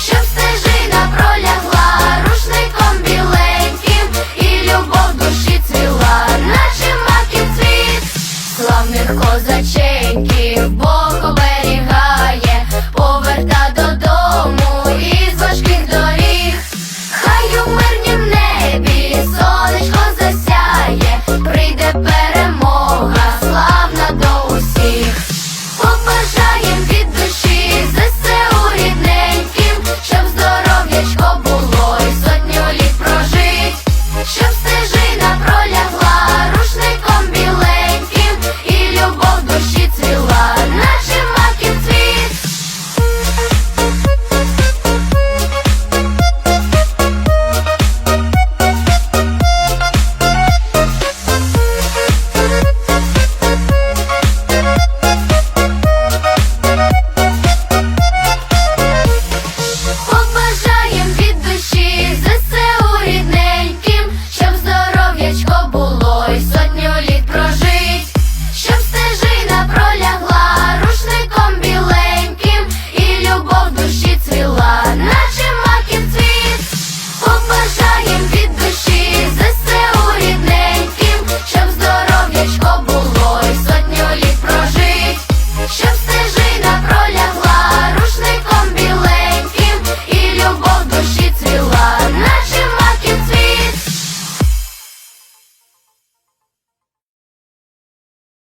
щоб стежина пролягла рушником біленьким, і любов душі цвіла, наче маків цвіт, славних козачів.